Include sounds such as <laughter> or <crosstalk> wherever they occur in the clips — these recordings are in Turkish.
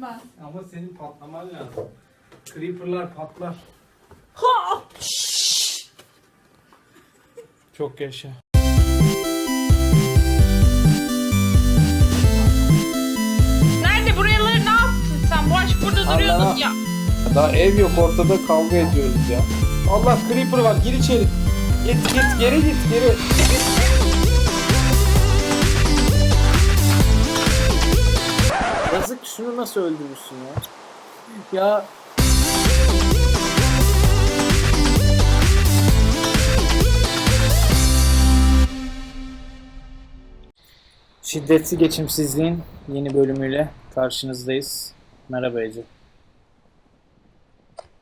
öldüm ben. Ama senin patlaman lazım. Creeper'lar patlar. Ha! Çok yaşa. Nerede buraları ne yaptın sen? Boş burada Allah. duruyordun ya. Daha ev yok ortada kavga ediyoruz ya. Allah Creeper var gir içeri. Git git geri git geri. Yazık şunu nasıl öldürürsün ya? Ya Şiddetli geçimsizliğin yeni bölümüyle karşınızdayız. Merhaba Ece.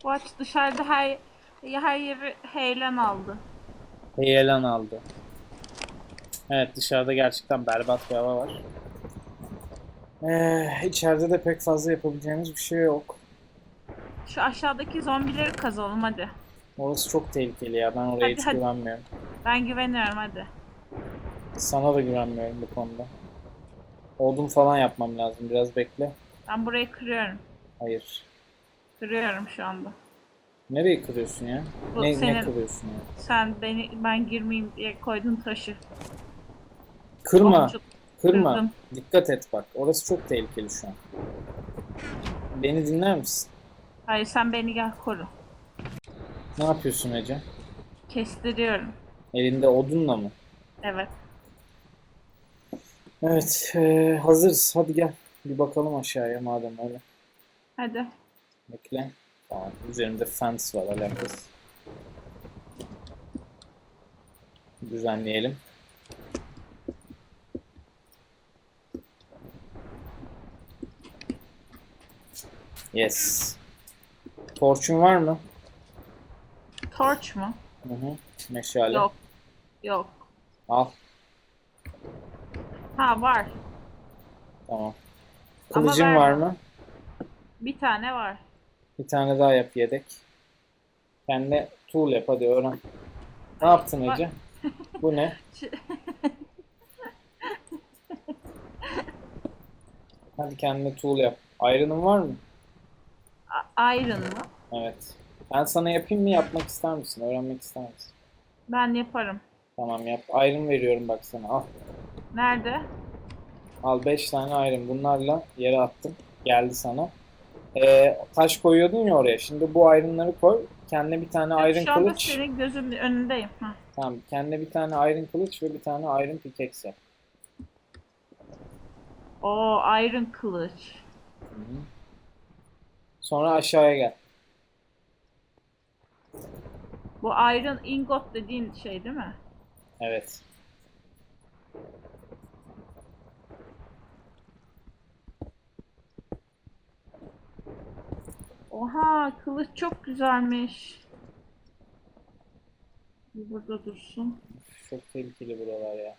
Boş dışarıda her her yeri heyelan aldı. Heyelan aldı. Evet dışarıda gerçekten berbat bir hava var. Ee, içeride de pek fazla yapabileceğimiz bir şey yok. Şu aşağıdaki zombileri kazalım hadi. Orası çok tehlikeli ya. Ben oraya Hadi, hiç hadi. güvenmiyorum. Ben güveniyorum hadi. Sana da güvenmiyorum bu konuda. Odun falan yapmam lazım. Biraz bekle. Ben burayı kırıyorum. Hayır. Kırıyorum şu anda. Nereye kırıyorsun ya? Bu ne, ne senin- kırıyorsun ya? Sen beni ben girmeyeyim diye koydun taşı. Kırma. Okçu- Kırma. kırdım. Dikkat et bak. Orası çok tehlikeli şu an. Beni dinler misin? Hayır sen beni gel koru. Ne yapıyorsun Ece? Kestiriyorum. Elinde odunla mı? Evet. Evet, eee, hazırız. Hadi gel. Bir bakalım aşağıya madem öyle. Hadi. Bekle. Tamam. Üzerimde fence var alakası. Düzenleyelim. Yes. Torçun var mı? Torch mu? Hı hı. Meşale. Yok. Yok. Al. Ha var. Tamam. Ama Kılıcın var mı? Bir tane var. Bir tane daha yap yedek. Kendine tool yap hadi öğren. Ne yaptın Ece? Bu ne? <laughs> Hadi kendine tool yap. Iron'ın var mı? A- Iron mı? Evet. Ben sana yapayım mı yapmak ister misin? Öğrenmek ister misin? Ben yaparım. Tamam yap. Iron veriyorum bak sana. Al. Nerede? Al 5 tane iron. Bunlarla yere attım. Geldi sana. Ee, taş koyuyordun ya oraya. Şimdi bu iron'ları koy. Kendine bir tane iron Şu anda kılıç. senin gözünün önündeyim. Ha. Tamam. Kendine bir tane iron kılıç ve bir tane iron pickaxe yap. Oo Iron kılıç. Sonra aşağıya gel. Bu Iron ingot dediğin şey değil mi? Evet. Oha kılıç çok güzelmiş. Burada dursun. Çok tehlikeli buralar ya.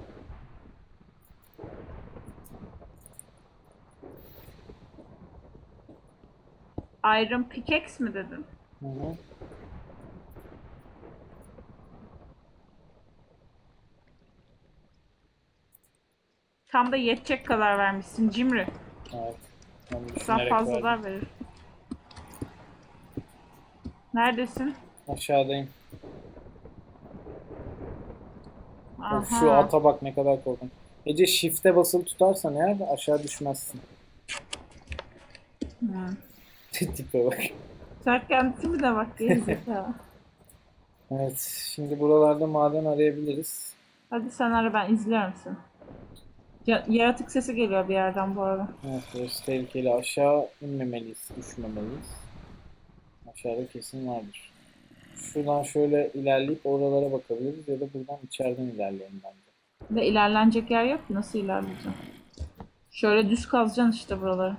Iron pickaxe mi dedin? Hı hı. Tam da yetecek kadar vermişsin Cimri. Evet. Sen verdim. verir. Neredesin? Aşağıdayım. Of, Aha. şu ata bak ne kadar korkunç. Ece shift'e basılı tutarsan eğer aşağı düşmezsin. Tipe bak. Sen kendisi de bak gerizekalı. <laughs> Evet. Şimdi buralarda maden arayabiliriz. Hadi sen ara ben izliyorum seni. Ya- yaratık sesi geliyor bir yerden bu arada. Evet burası tehlikeli. Aşağı inmemeliyiz. Düşmemeliyiz. Aşağıda kesin vardır. Şuradan şöyle ilerleyip oralara bakabiliriz ya da buradan içeriden ilerleyelim bence. Ve ilerlenecek yer yok nasıl ilerleyeceğim? Şöyle düz kazacaksın işte buraları.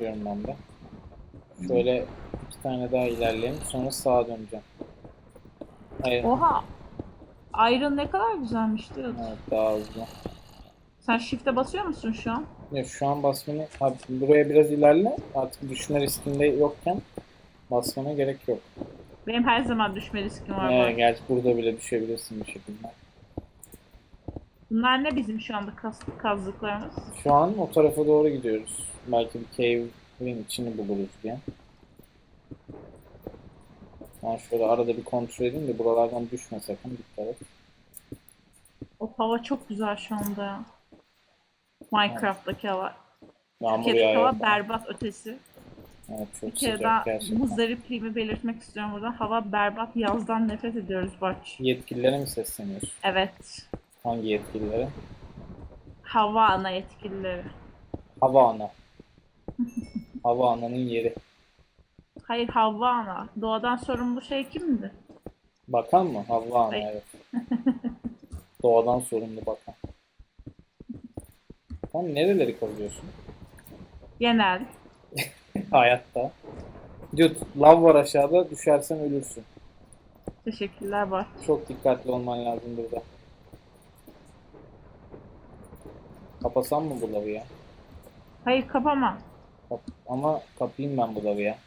Diyorum ben de. Şöyle iki tane daha ilerleyelim. Sonra sağa döneceğim. Hayır. Oha! Iron ne kadar güzelmiş diyor. Evet daha hızlı. Sen shift'e basıyor musun şu an? Ya şu an basmanı... Abi buraya biraz ilerle. Artık düşme riskinde yokken basmana gerek yok. Benim her zaman düşme riskim var. Ee, arada. gerçi burada bile düşebilirsin bir şekilde. Bunlar ne bizim şu anda kaz, kazdıklarımız? Şu an o tarafa doğru gidiyoruz. Belki bir cave Evin içini buluruz diye. Ben şöyle arada bir kontrol edeyim de buralardan düşme sakın dikkat et. O hava çok güzel şu anda. Minecraft'taki hava. Yağmur Türkiye'deki hava berbat ötesi. Evet çok Bir kere daha gerçekten. muzdaripliğimi belirtmek istiyorum burada. Hava berbat. Yazdan nefret ediyoruz bak. Yetkililere mi sesleniyorsun? Evet. Hangi yetkililere? Hava ana yetkilileri. Hava ana. Hava ananın yeri. Hayır Havva ana. Doğadan sorumlu şey kimdi? Bakan mı? Hava ana Ay. evet. Doğadan sorumlu bakan. Sen nereleri kazıyorsun? Genel. <laughs> Hayatta. Dude, lav var aşağıda. Düşersen ölürsün. Teşekkürler bak. Çok dikkatli olman lazım burada. Kapasam mı bu lavı ya? Hayır kapama. Ama kapayım ben bu lavı ya.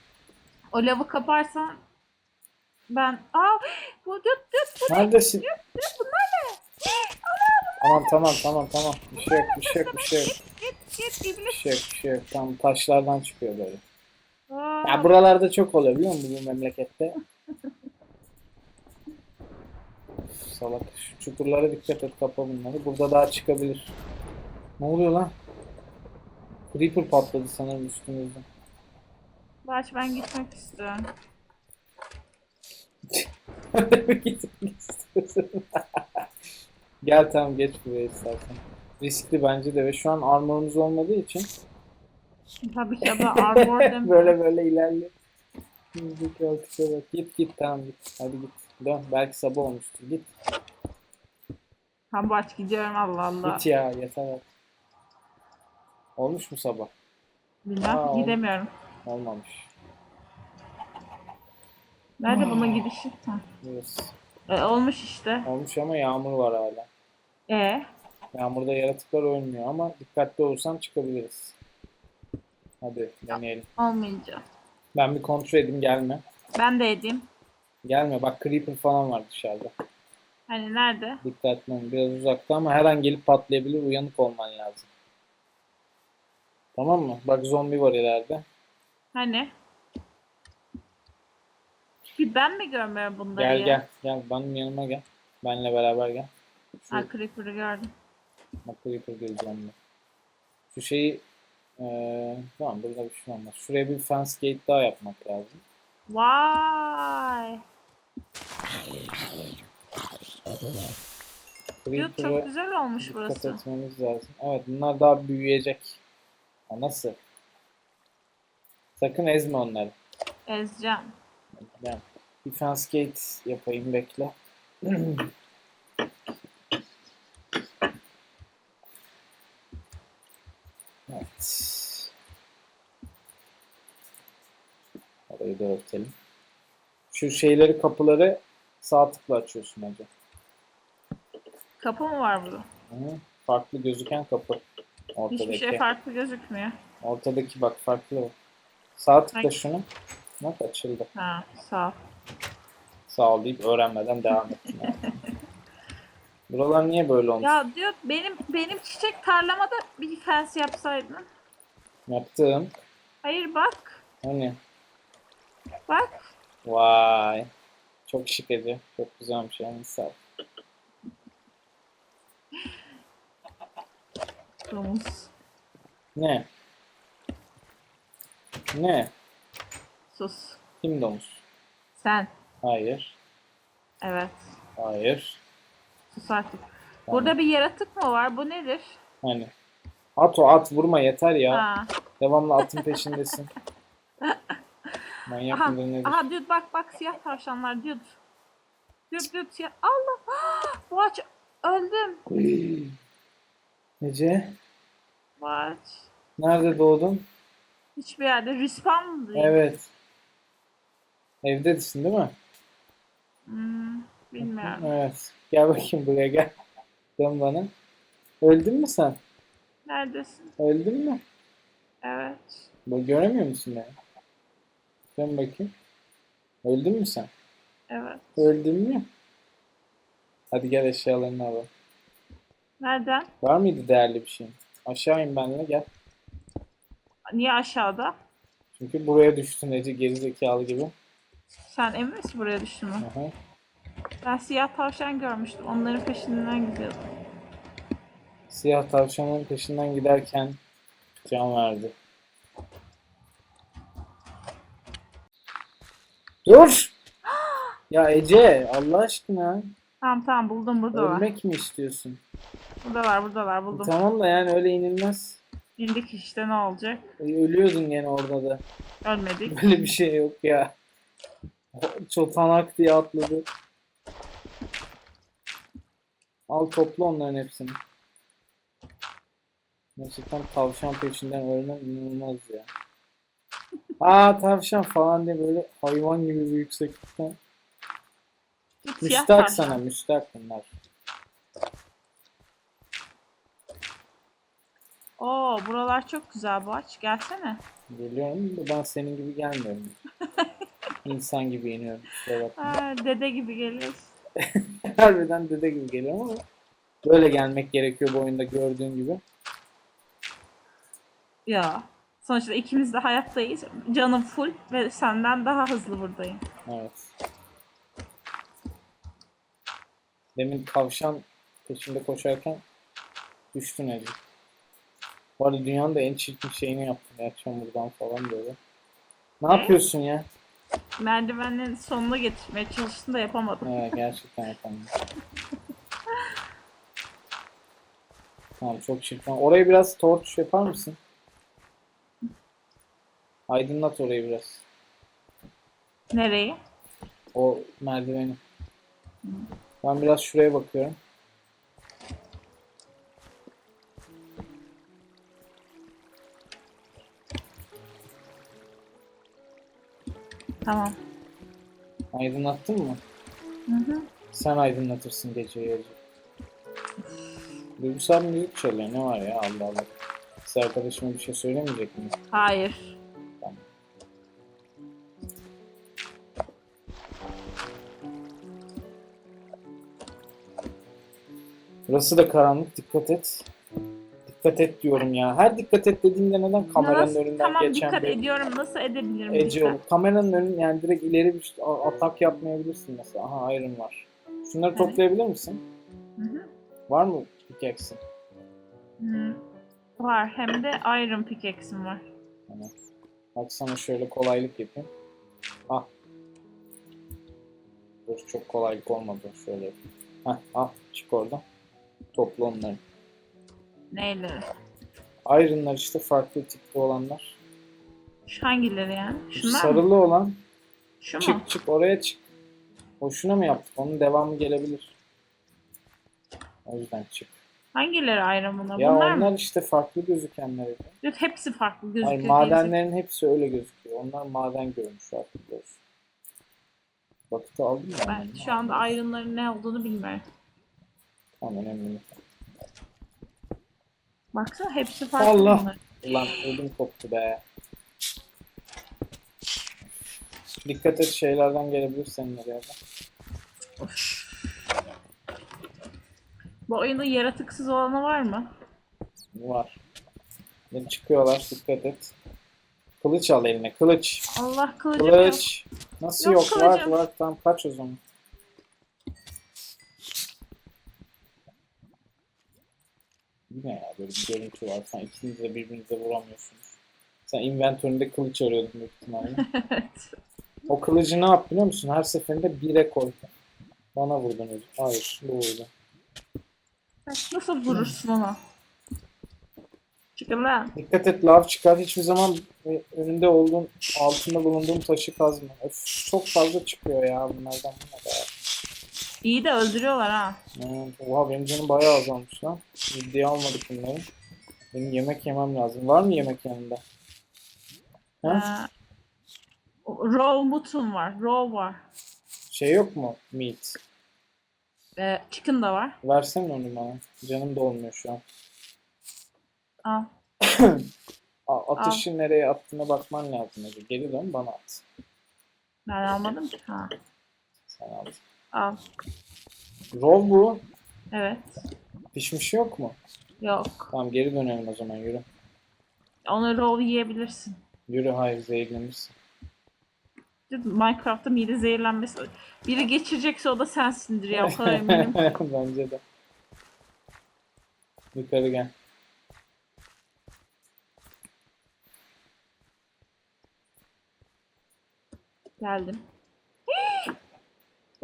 O lavı kaparsan ben... Aa! Bu düt düt bu Neredesin? düt bunlar ne? Tamam tamam tamam tamam. Bir şey yok bir şey yok bir şey yok. Git git Bir iblis. şey yok bir şey yok. Tam taşlardan çıkıyor böyle. Aa, Ya buralarda çok oluyor biliyor musun bu memlekette? Salak. Şu çukurlara dikkat et kapa bunları. Burada daha çıkabilir. Ne oluyor lan? Creeper patladı sanırım üstümüzde. Baş ben gitmek istiyorum. Gitmek istiyorsun. Gel tamam geç buraya istersen. Riskli bence de ve şu an armorumuz olmadığı için Tabii ki de armor <laughs> demiyorum. böyle böyle ilerliyor. Müzik altıya bak. Git git tamam git. Hadi git. Dön. Belki sabah olmuştur. Git. Ben baş gidiyorum Allah Allah. Git ya yeter artık. Olmuş mu sabah? Bilmem Aa, gidemiyorum. Olmamış. Nerede bunun gidişi? Ha. Burası. E, olmuş işte. Olmuş ama yağmur var hala. E Yağmurda yaratıklar ölmüyor ama dikkatli olursan çıkabiliriz. Hadi deneyelim. olmayacak. Ben bir kontrol edeyim gelme. Ben de edeyim. Gelme bak creeper falan var dışarıda. Hani nerede? Dikkatli ol. Biraz uzakta ama her an gelip patlayabilir. Uyanık olman lazım. Tamam mı? Bak zombi var ileride. Hani? Bir ben mi görmüyorum bunları Gel ya? gel. Gel benim yanıma gel. Benle beraber gel. Şu Ha Creeper'ı gördüm. bak creeper göreceğim ben. Şu şeyi eee tamam burada bir şey olmaz. Şuraya bir fence gate daha yapmak lazım. Vay! Çok Creeper'a güzel olmuş dikkat burası. etmemiz lazım. Evet bunlar daha büyüyecek. Ha, nasıl? Sakın ezme onları. Ezeceğim. Ben bir gate yapayım bekle. <clears throat> Evet. Orayı da örtelim. Şu şeyleri kapıları sağ tıkla açıyorsun hocam. Kapı mı var burada? Hı, Farklı gözüken kapı. Ortadaki. Hiçbir şey farklı gözükmüyor. Ortadaki bak farklı. Sağ tıkla Hangi- şunu. Bak açıldı. Ha sağ ol. Sağ ol deyip öğrenmeden devam ettim. yani. <laughs> Buralar niye böyle olmuş? Ya diyor benim benim çiçek tarlamada bir fence yapsaydın. Yaptım. Hayır bak. Hani Bak. vay. Çok şık ediyor. Çok güzelmiş yani sağ ol. Domuz. Ne? Ne? Sus. Kim domuz? Sen. Hayır. Evet. Hayır. Sus artık. Tamam. Burada bir yaratık mı var? Bu nedir? Hani. At o at vurma yeter ya. Ha. Devamlı atın peşindesin. <laughs> Manyak Aha, mıdır nedir? aha düt bak bak siyah tavşanlar düt. Düt düt siyah. Allah. <gasps> Bu aç öldüm. Ece, Bu aç. nerede doğdun? Hiçbir yerde respawn mı? Evet. Evdesin değil mi? Hmm, bilmiyorum. Evet. Gel bakayım buraya gel. Dön bana. Öldün mü sen? Neredesin? Öldün mü? Evet. Bak göremiyor musun beni? Dön bakayım. Öldün mü sen? Evet. Öldün mü? Hadi gel eşyalarını al. Nereden? Var mıydı değerli bir şeyin? Aşağı in benimle gel. Niye aşağıda? Çünkü buraya düştün Ece gerizekalı gibi. Sen emin misin buraya düştün mü? Aha. Ben siyah tavşan görmüştüm. Onların peşinden gidiyordum. Siyah tavşanın peşinden giderken can verdi. Dur! <gasps> Ya Ece Allah aşkına Tamam tamam buldum burada var. ölmek mi istiyorsun? Buradalar buradalar buldum. Tamam da yani öyle inilmez. Bildik işte ne olacak. E, Ölüyordun gene orada da. Ölmedik. Böyle bir şey yok ya. Çotanak diye atladı. Al topla onların hepsini. Gerçekten tavşan peşinden ölmek inanılmaz ya. Aa tavşan falan diye böyle hayvan gibi bir yükseklikten. Müstahak tavşan. sana müstahak bunlar. Oo buralar çok güzel Boğaç. Gelsene. Geliyorum ben senin gibi gelmiyorum. <laughs> İnsan gibi iniyorum. Ha, dede gibi geliyorsun. <laughs> Harbiden dede gibi geliyorum ama böyle gelmek gerekiyor bu oyunda gördüğün gibi. Ya. Sonuçta ikimiz de hayattayız. Canım full ve senden daha hızlı buradayım. Evet. Demin tavşan peşinde koşarken düştün Ece. Bu arada dünyanın da en çirkin şeyini yaptın ya çamurdan falan böyle. Ne yapıyorsun ya? Merdivenlerin sonuna getirmeye çalıştım da yapamadım. Evet gerçekten yapamam. Tamam çok çirkin. Orayı biraz torç yapar mısın? Aydınlat orayı biraz. Nereyi? O merdiveni. Ben biraz şuraya bakıyorum. Tamam. Aydınlattın mı? Hı hı. Sen aydınlatırsın geceyi Ece. Duygusal müzik çalıyor. Ne var ya Allah Allah. Kız arkadaşıma bir şey söylemeyecek mi? Hayır. Burası da karanlık. Dikkat et. Dikkat et diyorum ya. Her dikkat et dediğimde neden kameranın Nasıl- önünden tamam geçen dikkat bir ediyorum. Nasıl edebilirim Ece dikkat? Kameranın önün yani direkt ileri bir atak yapmayabilirsin mesela. Aha Iron var. Şunları Evet. toplayabilir misin? Hı hı. Var mı pickaxe'in? Hı. Var. Hem de Iron Pickaxe'im var. Tamam. Bak sana şöyle kolaylık yapayım. Ah. Dur çok kolaylık olmadı. Şöyle yapayım. Heh, al çık oradan. Topla onları. Neyle? Iron'lar işte farklı tipte olanlar. Şu hangileri yani? Şu Şunlar mı? sarılı olan Şu mu? çık çık oraya çık. Hoşuna mı yaptık? Onun devamı gelebilir. O yüzden çık. Hangileri Iron bunlar? Ya Bunlar onlar mı? işte farklı gözükenleri. Yok, hepsi farklı gözüküyor. Hayır madenlerin hepsi öyle gözüküyor. Onlar maden görmüş artık. Vakıtı aldın mı? Ben onları? şu anda Iron'ların ne olduğunu bilmiyorum. Tamam önemli. Baksana hepsi farklı Allah! bunlar. Ulan ödüm koptu be. Dikkat et şeylerden gelebilir senin oraya da. Bu oyunda yaratıksız olanı var mı? Var. Ne çıkıyorlar dikkat et. Kılıç al eline kılıç. Allah kılıcım yok. Kılıç. Nasıl Yok yok? Var kılıcım. var tamam kaç o zaman. Böyle bir görüntü var. Sen ikiniz de birbirinize vuramıyorsunuz. Sen inventöründe kılıç arıyordun büyük ihtimalle. <laughs> evet. O kılıcı ne yap biliyor musun? Her seferinde bire koy. Bana vurdun hocam. Hayır, bu vurdu. Nasıl vurursun ona? Çıkın lan. Dikkat et lav çıkar. Hiçbir zaman e, önünde olduğun, altında bulunduğun taşı kazma. Öf, çok fazla çıkıyor ya bunlardan. Bu ne be? İyi de öldürüyorlar ha. Evet, Oha benim canım bayağı azalmış lan. Ciddiye almadık bunları. Benim yemek yemem lazım. Var mı yemek yanında? Ha? Ee, raw mutton var. Raw var. Şey yok mu? Meat. Ee, chicken da var. Versene onu bana. Canım da olmuyor şu an. Al. <clears throat> A- atışı nereye attığına bakman lazım. Ece. Geri dön bana at. Ben almadım ki. Ha. Sen al. Al. Rov bu. Evet. Pişmiş yok mu? Yok. Tamam geri dönelim o zaman yürü. Onu raw yiyebilirsin. Yürü hayır zehirlenirsin. Minecraft'ta mide zehirlenmesi. Biri geçirecekse o da sensindir ya. O kadar <laughs> eminim. Bence de. Yukarı gel. Geldim.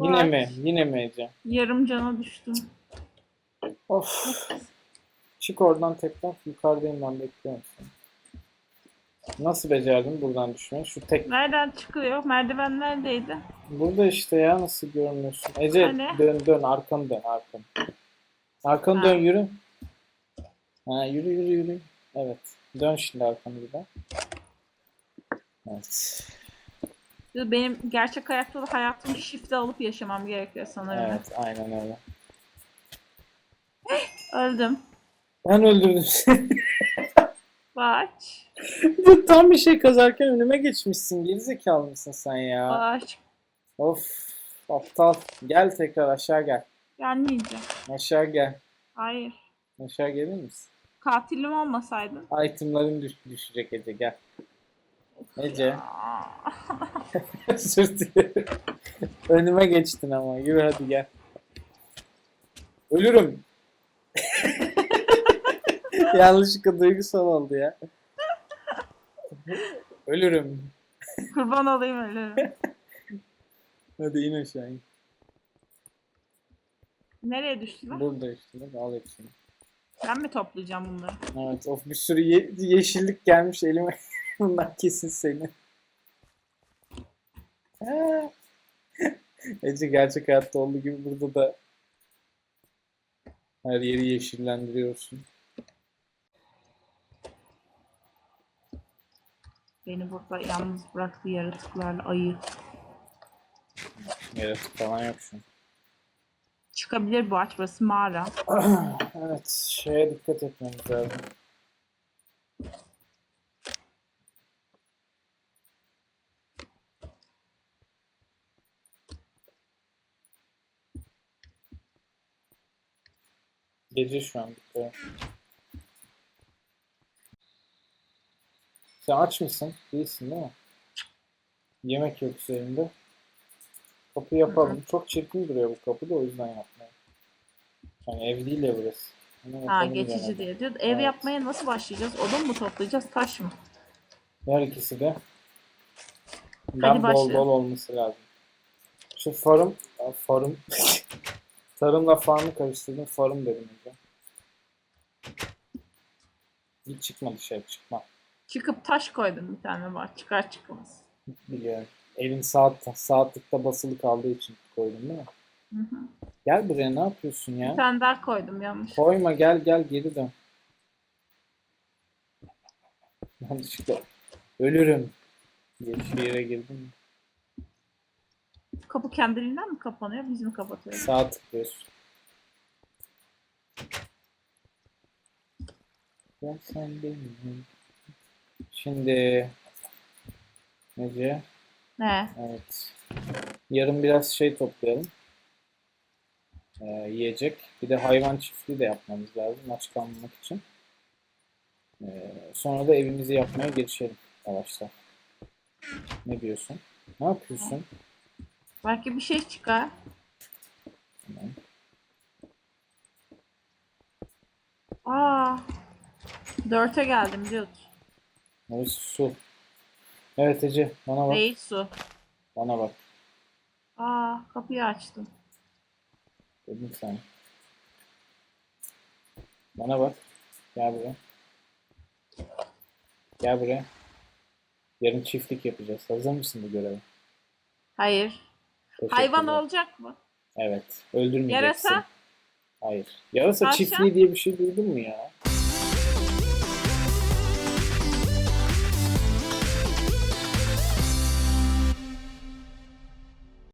Yine mi? Yine mi Ece? Yarım cana düştüm. Of. Çık oradan tekrar. Yukarıdayım ben bekliyorum seni. Nasıl becerdin buradan düşmeyi? Şu tek... Nereden çıkıyor? Merdiven neredeydi? Burada işte ya nasıl görmüyorsun? Ece Hani? dön dön arkanı dön arkanı. Arkanı Ha. dön yürü. Ha yürü yürü yürü. Evet. Dön şimdi arkanı bir daha. Evet. Benim gerçek hayatta da hayatımı shift'e alıp yaşamam gerekiyor sanırım. Evet aynen öyle. <gasps> Öldüm. Ben öldürdüm seni. <laughs> Baş. Tam bir şey kazarken önüme geçmişsin. Gerizekalı mısın sen ya? Baş. Of. Aptal. Gel tekrar aşağı gel. Gelmeyeceğim. Aşağı gel. Hayır. Aşağı gelir misin? Katilim olmasaydın. Itemların düş düşecek Ece gel. Ece. Özür dilerim. Önüme geçtin ama. Yürü hadi gel. Ölürüm. <laughs> Yanlışlıkla duygusal oldu ya. Ölürüm. kurban olayım öyle. Hadi in aşağı in. Nereye düştüler? Burada işte. Hadi al hepsini. Ben mi toplayacağım bunları? Evet of bir sürü ye- yeşillik gelmiş elime. Bunlar kesin senin. Ha. <laughs> Ece gerçek hayatta olduğu gibi burada da her yeri yeşillendiriyorsun. Beni burada yalnız bıraktı yaratıklarla ayı. Yaratık falan yok şu an. Çıkabilir bu aç burası mağara. <clears throat> Evet, şeye dikkat etmemiz lazım. Gece şu an bitti. Sen aç mısın? Değilsin değil mi? Yemek yok üzerinde. Kapı yapalım. Çok çirkin duruyor bu kapı da o yüzden yapmayalım. Yani ev değil ya burası. Onu Ha geçici gene. diye. Diyor. Ev Evet. yapmaya nasıl başlayacağız? Odun mu toplayacağız? Taş mı? Her ikisi de. Ben bol başlayalım. bol olması lazım. Şu farım, farım, <laughs> tarımla farmı karıştırdım, farım dedim önce. Hiç çıkma dışarı, çıkma. Çıkıp taş koydum bir tane var. Çıkar çıkmaz. Biliyorum. Elin sağ tıkta basılı kaldığı için koydum değil mi? Hı hı. Gel buraya ne yapıyorsun Bir ya? tane daha koydum yanlış. Koyma gel gel geri dön. Yanlışlıkla ölürüm. diye bir yere girdim. Kapı kendiliğinden mi kapanıyor? Biz mi kapatıyoruz? Sağ tıklıyorsun. Ya sen benim. Şimdi Nece? Ne? Evet. Yarın biraz şey toplayalım. Ee, yiyecek. Bir de hayvan çiftliği de yapmamız lazım aç kalmamak için. Ee, sonra da evimizi yapmaya girişelim yavaştan. Ne diyorsun? Ne yapıyorsun? Belki bir şey çıkar. Tamam. Aa. Dörte geldim diyor. Orası su. Evet Ece bana bak. Değil su. Bana bak. Aa kapıyı açtım. Dedim sana. Bana bak. Gel buraya. Gel buraya. Yarın çiftlik yapacağız. Hazır mısın bu göreve? Hayır. Hayvan olacak mı? Evet. Öldürmeyeceksin. Yarasa? Hayır. Yarasa Tavşan? çiftliği diye bir şey duydun mu ya?